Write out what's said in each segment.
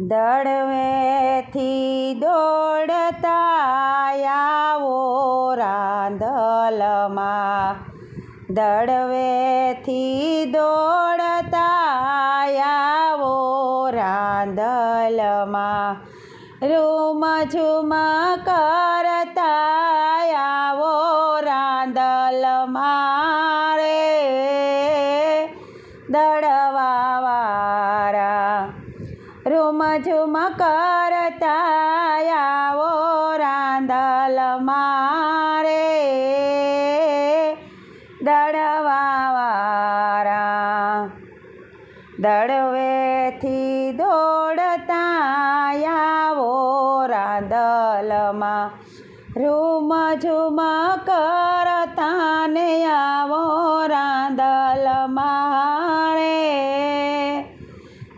દળવેથી દોડતા આવો રાંધલમાં. દળવેથી દોડતા આવો રાંધલમાં. રૂમ ઝુમ કરતા આવો રાંધલમાં રે. દળવાવાળા રૂમ ઝુમ કરતા રાંધલ મારે. દડવાવારા દડવેથી દોડતા આવો રાંધલમાં રૂમ ઝુમ કરતા ને આવો રાંધલ મારે.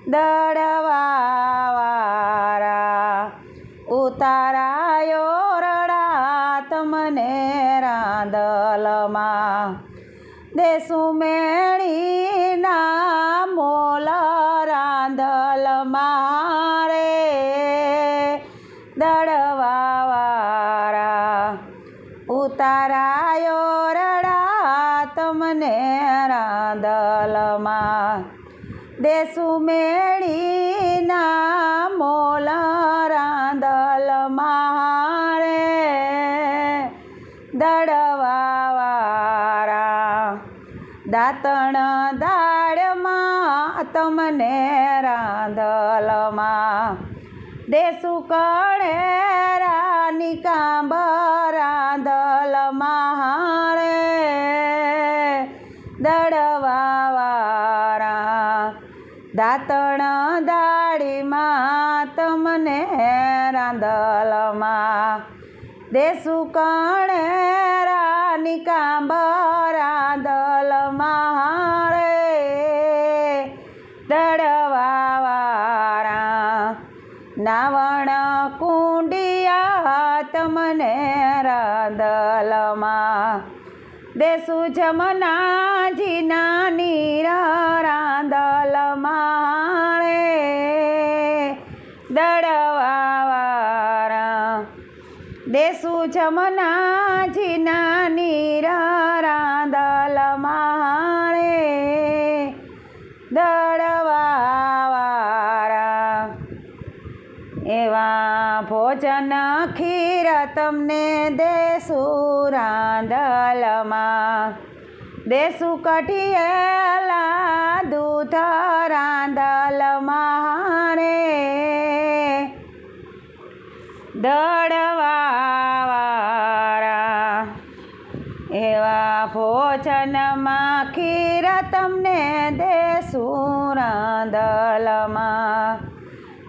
દળવાવાળા ઉતારાયો રડા તમને રાંદલમાં દેશું મેળીના મોલ રાંધલ મારે દળવાવાળા ઉતારાયો રડા તમને રાંધલમાં. દેશું મેળીના મોલ રાંદલ મારે દળવાવાળા દાંતણ દાળમાં તમને રાંધલમાં દેશું કણે રાની કાંબ રાંદલ મારે દળવાવાળા દાંતણ રાંદલમાં દેશું કણે રાની કાંભરા દલમારે મારે દળવાવાળા નાવણ કુંડિયા તમને રાંદલમાં દેશું જમનાજી નાની રાંદલમાં મારે દળવાવાળા દેશું જમનાજી નાની રાંદલ મારે દળવાવાળા એવા ભોજન ખીર તમને દેસુ રાંદલમાં. દેસુ કઠિયેલા એવા ભોજનમાં ખીર તમને દેશું રાંદલમાં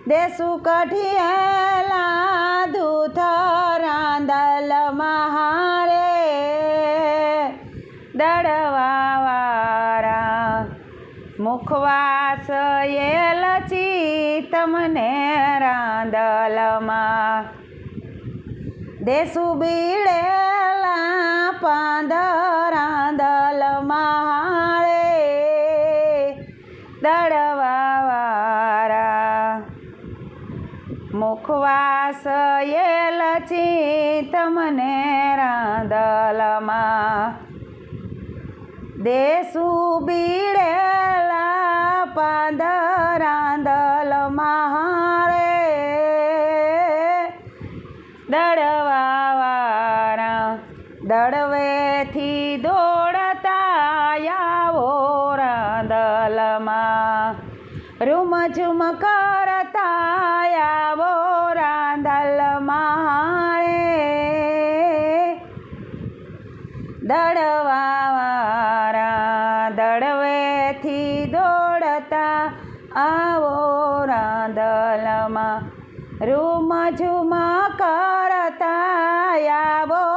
દેશું કઢિયેલા દૂધ રાંદલમાં હારે. દળવાવાળા મુખવાસ એલચી તમને રાંદલમાં દેશું બીડેલા પાંદ રાંદલ મહારે દળવાવાળા. મુખવાસ એલચી તમને રાંદલમાં દેશું બીડેલા પાંદ રાંદલ મહારે દળવાવાળા દળવેથી દોડતા આવો રાંદલમાં. રૂમ ઝુમ કરતા આવો રાંદલ મારે દળવાવાળા દડવેથી દોડતા આવો રાંદલમાં. રૂમ ઝુમ કરતા આવો રાંદલમાં